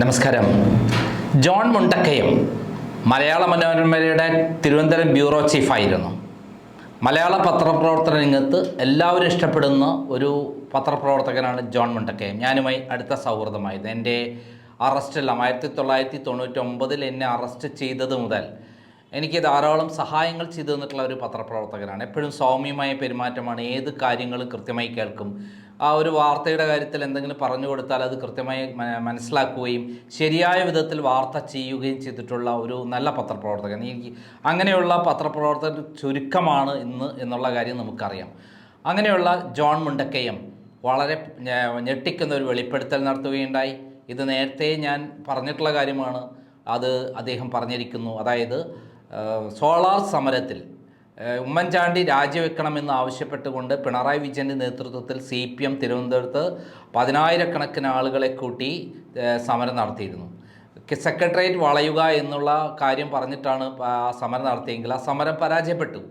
നമസ്കാരം. ജോൺ മുണ്ടക്കയം മലയാള മനോരമയുടെ തിരുവനന്തപുരം ബ്യൂറോ ചീഫായിരുന്നു മലയാള പത്രപ്രവർത്തന രംഗത്ത് എല്ലാവരും ഇഷ്ടപ്പെടുന്ന ഒരു പത്രപ്രവർത്തകനാണ് ജോൺ മുണ്ടക്കയം. ഞാനുമായി അടുത്ത സൗഹൃദമായത്. എന്റെ അറസ്റ്റെല്ലാം ആയിരത്തി തൊള്ളായിരത്തി തൊണ്ണൂറ്റൊമ്പതിൽ എന്നെ അറസ്റ്റ് ചെയ്തത് മുതൽ എനിക്ക് ധാരാളം സഹായങ്ങൾ ചെയ്തു തന്നിട്ടുള്ള ഒരു പത്രപ്രവർത്തകനാണ്. എപ്പോഴും സൗമ്യമായ പെരുമാറ്റമാണ്. ഏത് കാര്യങ്ങളും കൃത്യമായി കേൾക്കും. ആ ഒരു വാർത്തയുടെ കാര്യത്തിൽ എന്തെങ്കിലും പറഞ്ഞു കൊടുത്താൽ അത് കൃത്യമായി മനസ്സിലാക്കുകയും ശരിയായ വിധത്തിൽ വാർത്ത ചെയ്യുകയും ചെയ്തിട്ടുള്ള ഒരു നല്ല പത്രപ്രവർത്തകൻ. എനിക്ക് അങ്ങനെയുള്ള പത്രപ്രവർത്തകർ ചുരുക്കമാണ് ഇന്ന് എന്നുള്ള കാര്യം നമുക്കറിയാം. അങ്ങനെയുള്ള ജോൺ മുണ്ടക്കയം വളരെ ഞെട്ടിക്കുന്ന ഒരു വെളിപ്പെടുത്തൽ നടത്തുകയുണ്ടായി. ഇത് നേരത്തെ ഞാൻ പറഞ്ഞിട്ടുള്ള കാര്യമാണ്. അത് അദ്ദേഹം പറഞ്ഞിരിക്കുന്നു. അതായത് സോളാർ സമരത്തിൽ ഉമ്മൻചാണ്ടി രാജിവെക്കണമെന്ന് ആവശ്യപ്പെട്ടുകൊണ്ട് പിണറായി വിജയന്റെ നേതൃത്വത്തിൽ സി പി എം തിരുവനന്തപുരത്ത് പതിനായിരക്കണക്കിന് ആളുകളെ കൂട്ടി സമരം നടത്തിയിരുന്നു. സെക്രട്ടേറിയറ്റ് വളയുക എന്നുള്ള കാര്യം പറഞ്ഞിട്ടാണ് സമരം നടത്തിയെങ്കിൽ ആ സമരം പരാജയപ്പെട്ടു.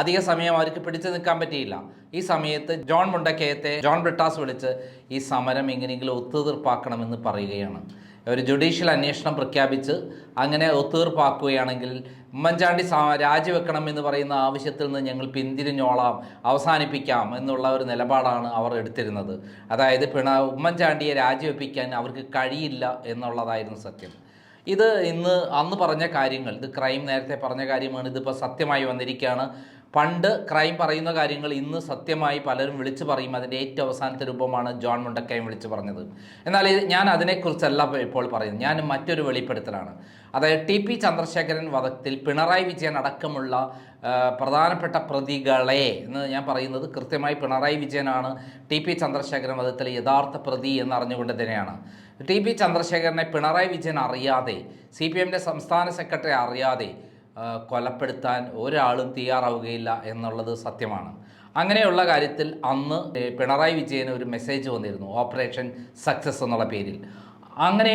അധിക സമയം അവർക്ക് പിടിച്ചു നിൽക്കാൻ പറ്റിയില്ല. ഈ സമയത്ത് ജോൺ മുണ്ടക്കയത്തെ ജോൺ ബ്രിട്ടാസ് വിളിച്ച് ഈ സമരം എങ്ങനെയെങ്കിലും ഒത്തുതീർപ്പാക്കണമെന്ന് പറയുകയാണ്. ഒരു ജുഡീഷ്യൽ അന്വേഷണം പ്രഖ്യാപിച്ച് അങ്ങനെ ഒത്തുതീർപ്പാക്കുകയാണെങ്കിൽ ഉമ്മൻചാണ്ടി രാജിവെക്കണം എന്ന് പറയുന്ന ആവശ്യത്തിൽ നിന്ന് ഞങ്ങൾ പിന്തിരിഞ്ഞോളാം അവസാനിപ്പിക്കാം എന്നുള്ള ഒരു നിലപാടാണ് അവർ എടുത്തിരുന്നത്. അതായത് പിണ ഉമ്മൻചാണ്ടിയെ രാജിവെപ്പിക്കാൻ അവർക്ക് കഴിയില്ല എന്നുള്ളതായിരുന്നു സത്യം. ഇത് ഇന്ന് അന്ന് പറഞ്ഞ കാര്യങ്ങൾ ഇത് ക്രൈം നേരത്തെ പറഞ്ഞ കാര്യമാണ് ഇതിപ്പോൾ സത്യമായി വന്നിരിക്കുകയാണ്. പണ്ട് ക്രൈം പറയുന്ന കാര്യങ്ങൾ ഇന്ന് സത്യമായി പലരും വിളിച്ചു പറയും. അതിന്റെ ഏറ്റവും അവസാനത്തെ രൂപമാണ് ജോൺ മുണ്ടക്കയം വിളിച്ചു പറഞ്ഞത്. എന്നാൽ ഞാൻ അതിനെക്കുറിച്ചല്ല ഇപ്പോൾ പറയുന്നത്. ഞാൻ മറ്റൊരു വെളിപ്പെടുത്തലാണ്. അതായത് ടി പി ചന്ദ്രശേഖരൻ വധത്തിൽ പിണറായി വിജയൻ അടക്കമുള്ള പ്രധാനപ്പെട്ട പ്രതികളെ എന്ന് ഞാൻ പറയുന്നത് കൃത്യമായി പിണറായി വിജയനാണ്. ടി പി ചന്ദ്രശേഖരൻ വധത്തിലെ യഥാർത്ഥ പ്രതി എന്നറിഞ്ഞുകൊണ്ട് തന്നെയാണ്. ടി പി ചന്ദ്രശേഖരനെ പിണറായി വിജയൻ അറിയാതെ സി പി എമ്മിന്റെ സംസ്ഥാന സെക്രട്ടറി അറിയാതെ കൊലപ്പെടുത്താൻ ഒരാളും തയ്യാറാവുകയില്ല എന്നുള്ളത് സത്യമാണ്. അങ്ങനെയുള്ള കാര്യത്തിൽ അന്ന് പിണറായി വിജയന് ഒരു മെസ്സേജ് വന്നിരുന്നു ഓപ്പറേഷൻ സക്സസ് എന്നുള്ള പേരിൽ. അങ്ങനെ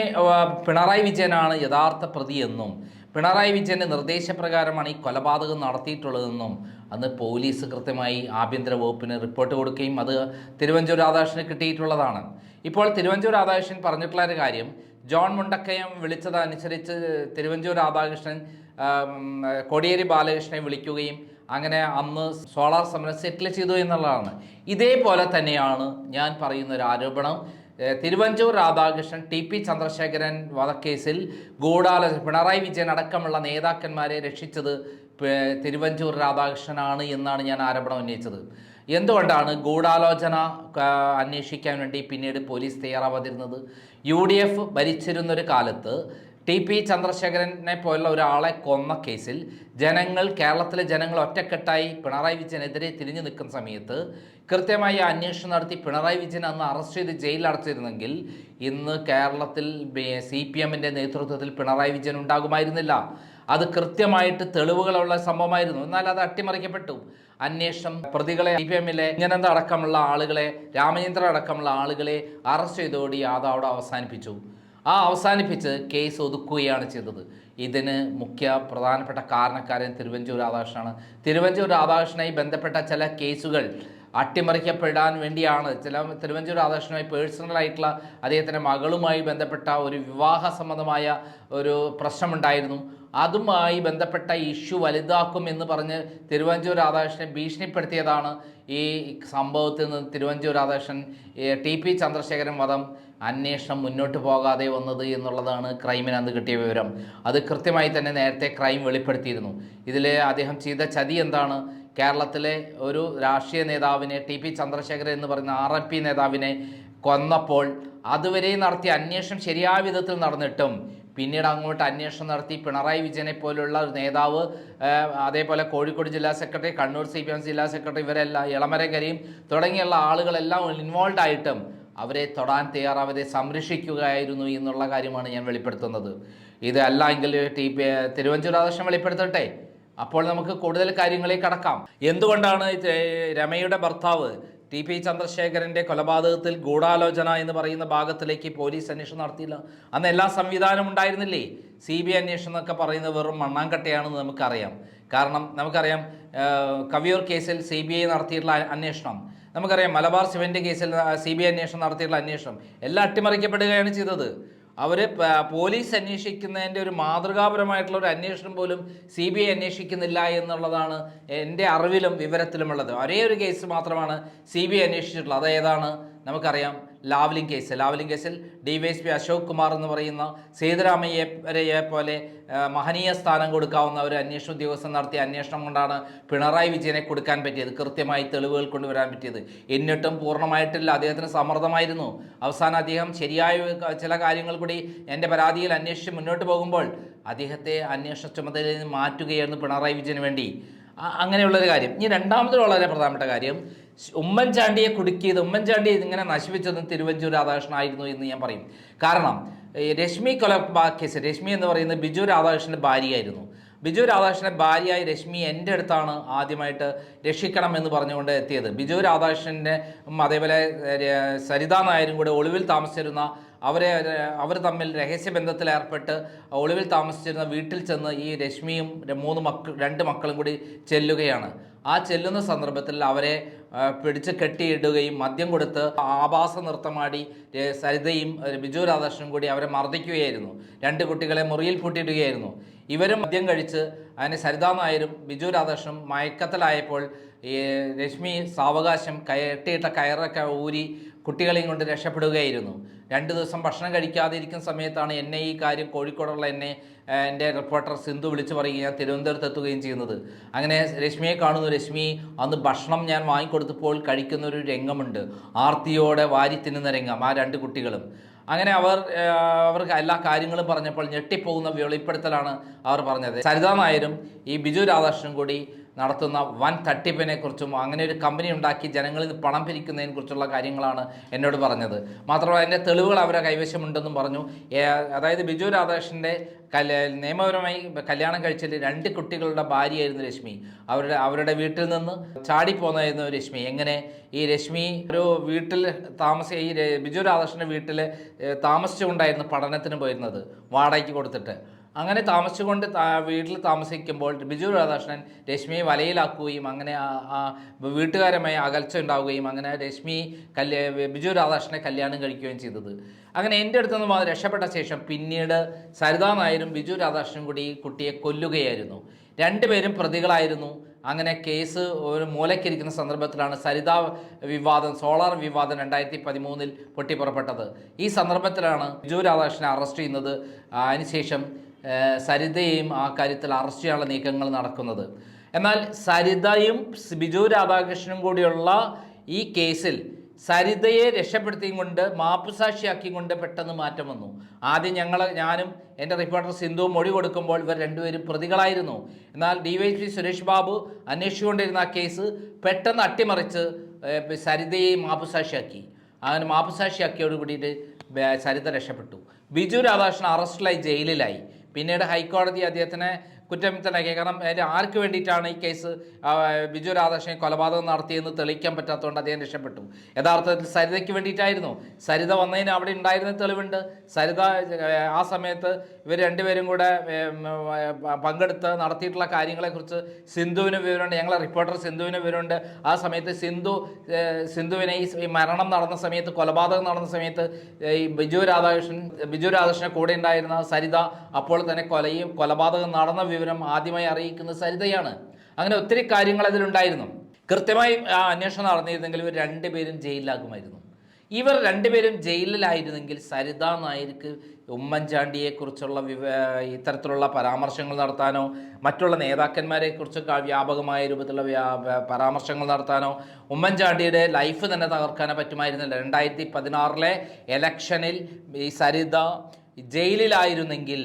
പിണറായി വിജയനാണ് യഥാർത്ഥ പ്രതിയെന്നും പിണറായി വിജയന്റെ നിർദ്ദേശപ്രകാരമാണ് ഈ കൊലപാതകം നടത്തിയിട്ടുള്ളതെന്നും അന്ന് പോലീസ് കൃത്യമായി ആഭ്യന്തര വകുപ്പിന് റിപ്പോർട്ട് കൊടുക്കുകയും അത് തിരുവഞ്ചൂർ രാധാകൃഷ്ണന് കിട്ടിയിട്ടുള്ളതാണ്. ഇപ്പോൾ തിരുവഞ്ചൂർ രാധാകൃഷ്ണൻ പറഞ്ഞിട്ടുള്ള ഒരു കാര്യം ജോൺ മുണ്ടക്കയം വിളിച്ചതനുസരിച്ച് തിരുവഞ്ചൂർ രാധാകൃഷ്ണൻ കോടിയേരി ബാലകൃഷ്ണനെ വിളിക്കുകയും അങ്ങനെ അന്ന് സോളാർ സമരം സെറ്റിൽ ചെയ്തു എന്നുള്ളതാണ്. ഇതേപോലെ തന്നെയാണ് ഞാൻ പറയുന്ന ഒരു ആരോപണം. തിരുവഞ്ചൂർ രാധാകൃഷ്ണൻ ടി പി ചന്ദ്രശേഖരൻ വധക്കേസിൽ ഗൂഢാലോചന പിണറായി വിജയൻ അടക്കമുള്ള നേതാക്കന്മാരെ രക്ഷിച്ചത് തിരുവഞ്ചൂർ രാധാകൃഷ്ണനാണ് എന്നാണ് ഞാൻ ആരോപണം ഉന്നയിച്ചത്. എന്തുകൊണ്ടാണ് ഗൂഢാലോചന അന്വേഷിക്കാൻ വേണ്ടി പിന്നീട് പോലീസ് തയ്യാറാവാതിരുന്നത്? യു ഡി എഫ് ഭരിച്ചിരുന്നൊരു കാലത്ത് ടി പി ചന്ദ്രശേഖരനെ പോലുള്ള ഒരാളെ കൊന്ന കേസിൽ ജനങ്ങൾ കേരളത്തിലെ ജനങ്ങൾ ഒറ്റക്കെട്ടായി പിണറായി വിജയനെതിരെ തിരിഞ്ഞു നിൽക്കുന്ന സമയത്ത് കൃത്യമായി അന്വേഷണം നടത്തി പിണറായി വിജയൻ അന്ന് അറസ്റ്റ് ചെയ്ത് ജയിലിൽ അടച്ചിരുന്നെങ്കിൽ ഇന്ന് കേരളത്തിൽ സി പി എമ്മിന്റെ നേതൃത്വത്തിൽ പിണറായി വിജയൻ ഉണ്ടാകുമായിരുന്നില്ല. അത് കൃത്യമായിട്ട് തെളിവുകളുള്ള സംഭവമായിരുന്നു. എന്നാൽ അത് അട്ടിമറിക്കപ്പെട്ടു. അന്വേഷണം പ്രതികളെ സി പി എമ്മിലെ ഇങ്ങനന്ത അടക്കമുള്ള ആളുകളെ രാമചന്ദ്രൻ അടക്കമുള്ള ആളുകളെ അറസ്റ്റ് ചെയ്തോടി അത് അവിടെ അവസാനിപ്പിച്ചു. ആ അവസാനിപ്പിച്ച് കേസ് ഒതുക്കുകയാണ് ചെയ്തത്. ഇതിന് മുഖ്യ പ്രധാനപ്പെട്ട കാരണക്കാരൻ തിരുവഞ്ചൂർ രാധാകൃഷ്ണനാണ്. തിരുവഞ്ചൂർ രാധാകൃഷ്ണനായി ബന്ധപ്പെട്ട ചില കേസുകൾ അട്ടിമറിക്കപ്പെടാൻ വേണ്ടിയാണ്. ചില തിരുവഞ്ചൂർ രാധാകൃഷ്ണനുമായി പേഴ്സണലായിട്ടുള്ള അദ്ദേഹത്തിന്റെ മകളുമായി ബന്ധപ്പെട്ട ഒരു വിവാഹ സംബന്ധമായ ഒരു പ്രശ്നമുണ്ടായിരുന്നു. അതുമായി ബന്ധപ്പെട്ട ഇഷ്യൂ വലുതാക്കും എന്ന് പറഞ്ഞ് തിരുവഞ്ചൂർ രാധാകൃഷ്ണനെ ഭീഷണിപ്പെടുത്തിയതാണ് ഈ സംഭവത്തിൽ നിന്ന് തിരുവഞ്ചൂർ രാധാകൃഷ്ണൻ ടി പി ചന്ദ്രശേഖരൻ വധം അന്വേഷണം മുന്നോട്ട് പോകാതെ വന്നത് എന്നുള്ളതാണ് ക്രൈമിന് അന്ന് കിട്ടിയ വിവരം. അത് കൃത്യമായി തന്നെ നേരത്തെ ക്രൈം വെളിപ്പെടുത്തിയിരുന്നു. ഇതിൽ അദ്ദേഹം ചെയ്ത ചതി എന്താണ്? കേരളത്തിലെ ഒരു രാഷ്ട്രീയ നേതാവിനെ ടി പി ചന്ദ്രശേഖരൻ എന്ന് പറയുന്ന ആർ എം പി നേതാവിനെ കൊന്നപ്പോൾ അതുവരെ നടത്തിയ അന്വേഷണം ശരിയായ വിധത്തിൽ നടന്നിട്ടും പിന്നീട് അങ്ങോട്ട് അന്വേഷണം നടത്തി പിണറായി വിജയനെ പോലുള്ള ഒരു നേതാവ് അതേപോലെ കോഴിക്കോട് ജില്ലാ സെക്രട്ടറി കണ്ണൂർ സി ജില്ലാ സെക്രട്ടറി ഇവരെല്ലാം ഇളമരകരിയും തുടങ്ങിയുള്ള ആളുകളെല്ലാം ഇൻവോൾവ് ആയിട്ടും അവരെ തൊടാൻ തയ്യാറാവരെ സംരക്ഷിക്കുകയായിരുന്നു എന്നുള്ള കാര്യമാണ് ഞാൻ വെളിപ്പെടുത്തുന്നത്. ഇത് അല്ല എങ്കിൽ ടി പി തിരുവഞ്ചൂർ രാധാകൃഷ്ണൻ വെളിപ്പെടുത്തട്ടെ? അപ്പോൾ നമുക്ക് കൂടുതൽ കാര്യങ്ങളിൽ കടക്കാം. എന്തുകൊണ്ടാണ് രമയുടെ ഭർത്താവ് ടി പി ചന്ദ്രശേഖരന്റെ കൊലപാതകത്തിൽ ഗൂഢാലോചന എന്ന് പറയുന്ന ഭാഗത്തിലേക്ക് പോലീസ് അന്വേഷണം നടത്തിയില്ല. അന്ന് എല്ലാ സംവിധാനം ഉണ്ടായിരുന്നില്ലേ? സി ബി ഐ അന്വേഷണം എന്നൊക്കെ പറയുന്നത് വെറും മണ്ണാങ്കട്ടയാണെന്ന് നമുക്കറിയാം. കാരണം നമുക്കറിയാം കവിയൂർ കേസിൽ സി ബി ഐ നടത്തിയിട്ടുള്ള അന്വേഷണം. നമുക്കറിയാം മലബാർ സിമന്റ് കേസിൽ സി ബി ഐ അന്വേഷണം നടത്തിയിട്ടുള്ള അന്വേഷണം. എല്ലാം അട്ടിമറിക്കപ്പെടുകയാണ് ചെയ്തത്. അവർ പോലീസ് അന്വേഷിക്കുന്നതിന്റെ ഒരു മാതൃകാപരമായിട്ടുള്ള ഒരു അന്വേഷണം പോലും സി ബി ഐ അന്വേഷിക്കുന്നില്ല എന്നുള്ളതാണ് എന്റെ അറിവിലും വിവരത്തിലുമുള്ളത്. ഒരേ ഒരു കേസ് മാത്രമാണ് സി ബി ഐ അന്വേഷിച്ചിട്ടുള്ളത്. അതേതാണ്? നമുക്കറിയാം ലാവ്ലിംഗ് കേസ്. ലാവ്ലിംഗ് കേസിൽ D Y S P Ashok Kumar എന്ന് പറയുന്ന സേതുരാമയ്യരെ പോലെ മഹനീയ സ്ഥാനം കൊടുക്കാവുന്ന ഒരു അന്വേഷണ ഉദ്യോഗസ്ഥൻ നടത്തിയ അന്വേഷണം കൊണ്ടാണ് പിണറായി വിജയനെ കൊടുക്കാൻ പറ്റിയത് കൃത്യമായി തെളിവുകൾ കൊണ്ടുവരാൻ പറ്റിയത്. എന്നിട്ടും പൂർണമായിട്ടില്ല. അദ്ദേഹത്തിന് സമ്മർദ്ദമായിരുന്നു. അവസാനം അദ്ദേഹം ശരിയായ ചില കാര്യങ്ങൾ കൂടി എന്റെ പരാതിയിൽ അന്വേഷിച്ച് മുന്നോട്ട് പോകുമ്പോൾ അദ്ദേഹത്തെ അന്വേഷണ ചുമതലയിൽ നിന്ന് മാറ്റുകയായിരുന്നു പിണറായി വിജയന് വേണ്ടി. അങ്ങനെയുള്ളൊരു കാര്യം. ഇനി രണ്ടാമത് വളരെ പ്രധാനപ്പെട്ട കാര്യം ഉമ്മൻചാണ്ടിയെ കുടുക്കിയത് ഉമ്മൻചാണ്ടി ഇതിങ്ങനെ നശിപ്പിച്ചത് തിരുവഞ്ചൂർ രാധാകൃഷ്ണൻ ആയിരുന്നു എന്ന് ഞാൻ പറയും. കാരണം രശ്മി കൊല കേസ് രശ്മി എന്ന് പറയുന്നത് ബിജു രാധാകൃഷ്ണന്റെ ഭാര്യയായിരുന്നു. ബിജു രാധാകൃഷ്ണന്റെ ഭാര്യയായ രശ്മി എന്റെ അടുത്താണ് ആദ്യമായിട്ട് രക്ഷിക്കണം എന്ന് പറഞ്ഞുകൊണ്ട് എത്തിയത്. ബിജു രാധാകൃഷ്ണന്റെ അതേപോലെ സരിതാ നായരും കൂടെ ഒളിവിൽ താമസിച്ചിരുന്ന അവരെ അവർ തമ്മിൽ രഹസ്യബന്ധത്തിൽ ഏർപ്പെട്ട് ഒളിവിൽ താമസിച്ചിരുന്ന വീട്ടിൽ ചെന്ന് ഈ രശ്മിയും മൂന്ന് മക്കൾ രണ്ട് മക്കളും കൂടി ചെല്ലുകയാണ്. ആ ചെല്ലുന്ന സന്ദർഭത്തിൽ അവരെ പിടിച്ച് കെട്ടിയിടുകയും മദ്യം കൊടുത്ത് ആഭാസ നൃത്തമാടി സരിതയും ബിജു രാധാകൃഷ്ണനും കൂടി അവരെ മർദ്ദിക്കുകയായിരുന്നു. രണ്ട് കുട്ടികളെ മുറിയിൽ പൂട്ടിയിടുകയായിരുന്നു. ഇവരും മദ്യം കഴിച്ച് അതിന് സരിതാ നായരും ബിജു രാധാകൃഷ്ണനും മയക്കത്തിലായപ്പോൾ ഈ രശ്മി സാവകാശം കയറ്റിയിട്ട കയറൊക്കെ ഊരി കുട്ടികളെയും കൊണ്ട് രക്ഷപ്പെടുകയായിരുന്നു. രണ്ട് ദിവസം ഭക്ഷണം കഴിക്കാതെ ഇരിക്കുന്ന സമയത്താണ് എന്നെ ഈ കാര്യം കോഴിക്കോടുള്ള എന്നെ എന്റെ റിപ്പോർട്ടർ സിന്ധു വിളിച്ചു പറയുകയും ഞാൻ തിരുവനന്തപുരത്ത് എത്തുകയും ചെയ്യുന്നത്. അങ്ങനെ രശ്മിയെ കാണുന്നു. രശ്മി അന്ന് ഭക്ഷണം ഞാൻ വാങ്ങിക്കൊടുത്തപ്പോൾ കഴിക്കുന്ന ഒരു രംഗമുണ്ട്. ആർത്തിയോടെ വാരി തിന്നുന്ന രംഗം ആ രണ്ട് കുട്ടികളും. അങ്ങനെ അവർ അവർക്ക് എല്ലാ കാര്യങ്ങളും പറഞ്ഞപ്പോൾ ഞെട്ടിപ്പോകുന്ന വെളിപ്പെടുത്തലാണ് അവർ പറഞ്ഞത്. സരിതാ നായരും ഈ ബിജു രാധാകൃഷ്ണനും കൂടി നടത്തുന്ന വൻ തട്ടിപ്പിനെ കുറിച്ചും അങ്ങനെ ഒരു കമ്പനി ഉണ്ടാക്കി ജനങ്ങളിൽ പണം പിരിക്കുന്നതിനെക്കുറിച്ചുള്ള കാര്യങ്ങളാണ് എന്നോട് പറഞ്ഞത്. മാത്രമല്ല അതിന്റെ തെളിവുകൾ അവരെ കൈവശമുണ്ടെന്നും പറഞ്ഞു. അതായത് ബിജു രാധാകൃഷ്ണന്റെ നിയമപരമായി കല്യാണം കഴിച്ചതിൽ രണ്ട് കുട്ടികളുടെ ഭാര്യയായിരുന്നു രശ്മി. അവരുടെ അവരുടെ വീട്ടിൽ നിന്ന് ചാടിപ്പോന്നായിരുന്നു രശ്മി. എങ്ങനെ? ഈ രശ്മി ഒരു വീട്ടിൽ താമസ ഈ ബിജു രാധാകൃഷ്ണന്റെ വീട്ടിൽ താമസിച്ചുകൊണ്ടായിരുന്നു പഠനത്തിന് പോയിരുന്നത് വാടകയ്ക്ക് കൊടുത്തിട്ട്. അങ്ങനെ താമസിച്ചുകൊണ്ട് വീട്ടിൽ താമസിക്കുമ്പോൾ ബിജു രാധാകൃഷ്ണൻ രശ്മിയെ വലയിലാക്കുകയും അങ്ങനെ വീട്ടുകാരുമായി അകൽച്ച ഉണ്ടാവുകയും അങ്ങനെ രശ്മി കല്യ ബിജു രാധാകൃഷ്ണനെ കല്യാണം കഴിക്കുകയും ചെയ്തത്. അങ്ങനെ എന്റെ അടുത്ത് നിന്നും അത് രക്ഷപ്പെട്ട ശേഷം പിന്നീട് സരിതാ നായരും ബിജു രാധാകൃഷ്ണനും കൂടി കുട്ടിയെ കൊല്ലുകയായിരുന്നു. രണ്ടുപേരും പ്രതികളായിരുന്നു. അങ്ങനെ കേസ് ഒരു മൂലക്കിരിക്കുന്ന സന്ദർഭത്തിലാണ് സരിത വിവാദം സോളാർ വിവാദം രണ്ടായിരത്തി പതിമൂന്നിൽ പൊട്ടിപ്പുറപ്പെട്ടത്. ഈ സന്ദർഭത്തിലാണ് ബിജു രാധാകൃഷ്ണനെ അറസ്റ്റ് ചെയ്യുന്നത്. അതിനുശേഷം സരിതയെയും ആ കാര്യത്തിൽ അറസ്റ്റ് നീക്കങ്ങൾ നടക്കുന്നത്. എന്നാൽ സരിതയും ബിജു രാധാകൃഷ്ണനും കൂടിയുള്ള ഈ കേസിൽ സരിതയെ രക്ഷപ്പെടുത്തിയും കൊണ്ട് മാപ്പുസാക്ഷിയാക്കിയും കൊണ്ട് പെട്ടെന്ന് മാറ്റം വന്നു. ആദ്യം ഞങ്ങൾ ഞാനും എന്റെ റിപ്പോർട്ടർ സിന്ധു മൊഴി കൊടുക്കുമ്പോൾ ഇവർ രണ്ടുപേരും പ്രതികളായിരുന്നു. എന്നാൽ D Y P Suresh Babu അന്വേഷിച്ചുകൊണ്ടിരുന്ന ആ കേസ് പെട്ടെന്ന് അട്ടിമറിച്ച് സരിതയെ മാപ്പുസാക്ഷിയാക്കി. അങ്ങനെ മാപ്പുസാക്ഷിയാക്കിയോട് കൂടിയിട്ട് സരിത രക്ഷപ്പെട്ടു. ബിജു രാധാകൃഷ്ണൻ അറസ്റ്റിലായി ജയിലിലായി. പിന്നീട് ഹൈക്കോടതി അദ്ദേഹത്തിനെ കുറ്റവിമുക്തനാക്കി കാരണം അതിന് ആർക്ക് വേണ്ടിയിട്ടാണ് ഈ കേസ് ബിജു രാധാകൃഷ്ണൻ കൊലപാതകം നടത്തിയെന്ന് തെളിയിക്കാൻ പറ്റാത്തതുകൊണ്ട് അദ്ദേഹം രക്ഷപ്പെട്ടു. യഥാർത്ഥത്തിൽ സരിതയ്ക്ക് വേണ്ടിയിട്ടായിരുന്നു. സരിത വന്നതിന് അവിടെ ഉണ്ടായിരുന്ന തെളിവുണ്ട്. സരിത ആ സമയത്ത് ഇവർ രണ്ടുപേരും കൂടെ പങ്കെടുത്ത് നടത്തിയിട്ടുള്ള കാര്യങ്ങളെക്കുറിച്ച് സിന്ധുവിന് വിവരമുണ്ട്. ഞങ്ങളെ റിപ്പോർട്ടർ സിന്ധുവിന് വിവരമുണ്ട്. ആ സമയത്ത് സിന്ധു സിന്ധുവിനെ ഈ മരണം നടന്ന സമയത്ത് കൊലപാതകം നടന്ന സമയത്ത് ഈ ബിജു രാധാകൃഷ്ണൻ ബിജു രാധാകൃഷ്ണൻ കൂടെ ഉണ്ടായിരുന്ന സരിത അപ്പോൾ തന്നെ കൊലയും കൊലപാതകം നടന്ന വിവരം ആദ്യമായി അറിയിക്കുന്ന സരിതയാണ്. അങ്ങനെ ഒത്തിരി കാര്യങ്ങൾ അതിലുണ്ടായിരുന്നു. കൃത്യമായി ആ അന്വേഷണം നടന്നിരുന്നെങ്കിൽ ഇവർ രണ്ടുപേരും ജയിലിലാകുമായിരുന്നു. ഇവർ രണ്ടുപേരും ജയിലിലായിരുന്നെങ്കിൽ സരിത നായർക്ക് ഉമ്മൻചാണ്ടിയെക്കുറിച്ചുള്ള വിവ ഇത്തരത്തിലുള്ള പരാമർശങ്ങൾ നടത്താനോ മറ്റുള്ള നേതാക്കന്മാരെ കുറിച്ചൊക്കെ വ്യാപകമായ രൂപത്തിലുള്ള പരാമർശങ്ങൾ നടത്താനോ ഉമ്മൻചാണ്ടിയുടെ ലൈഫ് തന്നെ തകർക്കാനോ പറ്റുമായിരുന്നില്ല. രണ്ടായിരത്തി പതിനാറിലെ എലക്ഷനിൽ ഈ സരിത ജയിലിലായിരുന്നെങ്കിൽ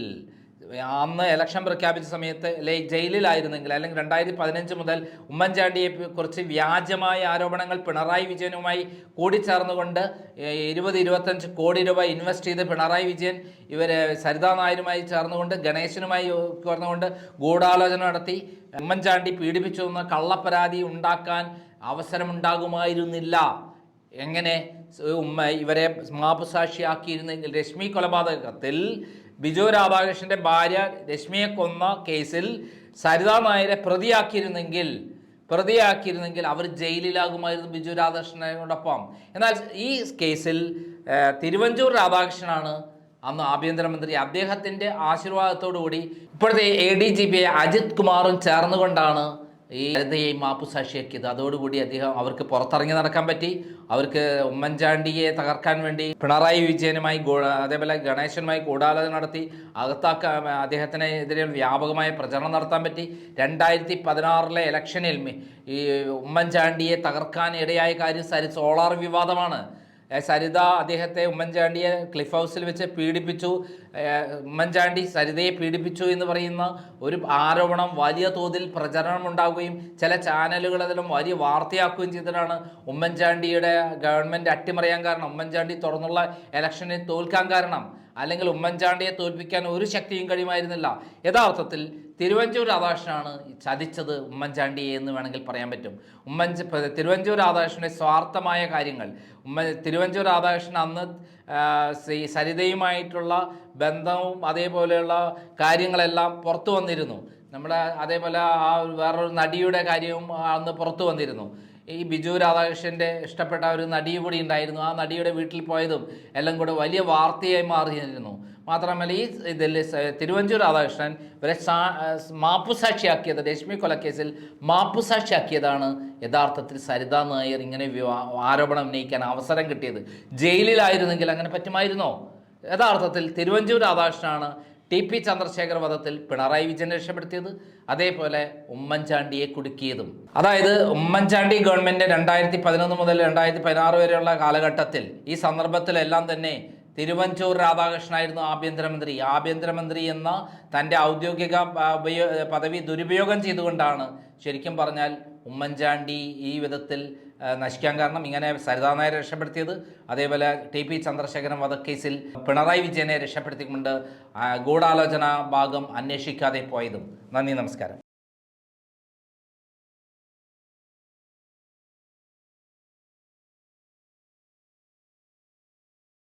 അന്ന് ഇലക്ഷൻ പ്രഖ്യാപിച്ച സമയത്ത് അല്ലെ ജയിലിലായിരുന്നെങ്കിൽ അല്ലെങ്കിൽ രണ്ടായിരത്തി പതിനഞ്ച് മുതൽ ഉമ്മൻചാണ്ടിയെ കുറിച്ച് വ്യാജമായ ആരോപണങ്ങൾ പിണറായി വിജയനുമായി കൂടിച്ചേർന്നുകൊണ്ട് ഇരുപത് ഇരുപത്തഞ്ച് കോടി രൂപ ഇൻവെസ്റ്റ് ചെയ്ത് പിണറായി വിജയൻ ഇവർ സരിതാ നായരുമായി ചേർന്നുകൊണ്ട് ഗണേശനുമായി ചേർന്നുകൊണ്ട് ഗൂഢാലോചന നടത്തി. ഉമ്മൻചാണ്ടി പീഡിപ്പിച്ചു എന്ന കള്ളപ്പരാതി ഉണ്ടാക്കാൻ അവസരമുണ്ടാകുമായിരുന്നില്ല. എങ്ങനെ ഉമ്മ ഇവരെ മാപ്പുസാക്ഷിയാക്കിയിരുന്നെങ്കിൽ രശ്മി കൊലപാതകത്തിൽ ബിജു രാധാകൃഷ്ണന്റെ ഭാര്യ രശ്മിയെ കൊന്ന കേസിൽ സരിതാ നായരെ പ്രതിയാക്കിയിരുന്നെങ്കിൽ പ്രതിയാക്കിയിരുന്നെങ്കിൽ അവർ ജയിലിലാകുമായിരുന്നു ബിജു രാധാകൃഷ്ണനോടൊപ്പം. എന്നാൽ ഈ കേസിൽ തിരുവഞ്ചൂർ രാധാകൃഷ്ണനാണ് അന്ന് ആഭ്യന്തരമന്ത്രി. അദ്ദേഹത്തിന്റെ ആശീർവാദത്തോടുകൂടി ഇപ്പോഴത്തെ A D G P Ajith കുമാറും ചേർന്നുകൊണ്ടാണ് ഈ ലളിതയെ മാപ്പു സാക്ഷിയാക്കിയത് അതോടുകൂടി അദ്ദേഹം അവർക്ക് പുറത്തിറങ്ങി നടക്കാൻ പറ്റി. അവർക്ക് ഉമ്മൻചാണ്ടിയെ തകർക്കാൻ വേണ്ടി പിണറായി വിജയനുമായി അതേപോലെ ഗണേശനുമായി ഗൂഢാലോചന നടത്തി. അകത്താക്കാൻ അദ്ദേഹത്തിനെതിരെ വ്യാപകമായ പ്രചരണം നടത്താൻ പറ്റി. രണ്ടായിരത്തി പതിനാറിലെ ഇലക്ഷനിൽ ഈ ഉമ്മൻചാണ്ടിയെ തകർക്കാൻ ഇടയായ കാര്യം സോളാർ വിവാദമാണ്. സരിത അദ്ദേഹത്തെ ഉമ്മൻചാണ്ടിയെ ക്ലിഫ് ഹൗസിൽ വെച്ച് പീഡിപ്പിച്ചു. ഉമ്മൻചാണ്ടി സരിതയെ പീഡിപ്പിച്ചു എന്ന് പറയുന്ന ഒരു ആരോപണം വലിയ തോതിൽ പ്രചരണം ഉണ്ടാവുകയും ചില ചാനലുകൾ അതിലും വലിയ വാർത്തയാക്കുകയും ചെയ്തിട്ടാണ് ഉമ്മൻചാണ്ടിയുടെ ഗവൺമെന്റ് അട്ടിമറിയാൻ കാരണം. ഉമ്മൻചാണ്ടി തുറന്നുള്ള ഇലക്ഷനെ തോൽക്കാൻ കാരണം. അല്ലെങ്കിൽ ഉമ്മൻചാണ്ടിയെ തോൽപ്പിക്കാൻ ഒരു ശക്തിയും കഴിയുമായിരുന്നില്ല. യഥാർത്ഥത്തിൽ തിരുവഞ്ചൂർ രാധാകൃഷ്ണനാണ് ഈ ചതിച്ചത് ഉമ്മൻചാണ്ടിയെ എന്ന് വേണമെങ്കിൽ പറയാൻ പറ്റും. ഉമ്മൻ തിരുവഞ്ചൂർ രാധാകൃഷ്ണന്റെ സ്വാർത്ഥമായ കാര്യങ്ങൾ. ഉമ്മൻ തിരുവഞ്ചൂർ രാധാകൃഷ്ണൻ അന്ന് സി- സരിതയുമായിട്ടുള്ള ബന്ധവും അതേപോലെയുള്ള കാര്യങ്ങളെല്ലാം പുറത്തു വന്നിരുന്നു. നമ്മുടെ അതേപോലെ ആ വേറൊരു നടിയുടെ കാര്യവും അന്ന് പുറത്തു വന്നിരുന്നു. ഈ ബിജു രാധാകൃഷ്ണന്റെ ഇഷ്ടപ്പെട്ട ഒരു നടി കൂടി ഉണ്ടായിരുന്നു. ആ നടിയുടെ വീട്ടിൽ പോയതും എല്ലാം കൂടെ വലിയ വാർത്തയായി മാറിയിരുന്നു. മാത്രമല്ല ഈ ഇതിൽ തിരുവഞ്ചൂർ രാധാകൃഷ്ണൻ ഇവരെ സാ- മാപ്പുസാക്ഷിയാക്കിയത് രശ്മി കൊലക്കേസിൽ മാപ്പുസാക്ഷിയാക്കിയതാണ് യഥാർത്ഥത്തിൽ സരിത നായർ ഇങ്ങനെ ആരോപണം ഉന്നയിക്കാൻ അവസരം കിട്ടിയത്. ജയിലിലായിരുന്നെങ്കിൽ അങ്ങനെ പറ്റുമായിരുന്നോ? യഥാർത്ഥത്തിൽ തിരുവഞ്ചൂർ രാധാകൃഷ്ണനാണ് ടി പി ചന്ദ്രശേഖർ വധത്തിൽ പിണറായി വിജയൻ രക്ഷപ്പെടുത്തിയത് അതേപോലെ ഉമ്മൻചാണ്ടിയെ കുടുക്കിയതും. അതായത് ഉമ്മൻചാണ്ടി ഗവൺമെന്റ് രണ്ടായിരത്തി പതിനൊന്ന് മുതൽ രണ്ടായിരത്തി പതിനാറ് വരെയുള്ള കാലഘട്ടത്തിൽ ഈ സന്ദർഭത്തിലെല്ലാം തന്നെ തിരുവഞ്ചൂർ രാധാകൃഷ്ണനായിരുന്നു ആഭ്യന്തരമന്ത്രി. ആഭ്യന്തരമന്ത്രി എന്ന തന്റെ ഔദ്യോഗിക പദവി ദുരുപയോഗം ചെയ്തുകൊണ്ടാണ് ശരിക്കും പറഞ്ഞാൽ ഉമ്മൻചാണ്ടി ഈ വിധത്തിൽ നശിക്കാൻ കാരണം ഇങ്ങനെ സരിതാ നായരെ രക്ഷപ്പെടുത്തിയത്. അതേപോലെ ടി പി ചന്ദ്രശേഖരൻ വധക്കേസിൽ പിണറായി വിജയനെ രക്ഷപ്പെടുത്തിക്കൊണ്ട് ഗൂഢാലോചന ഭാഗം അന്വേഷിക്കാതെ പോയതും. നന്ദി നമസ്കാരം.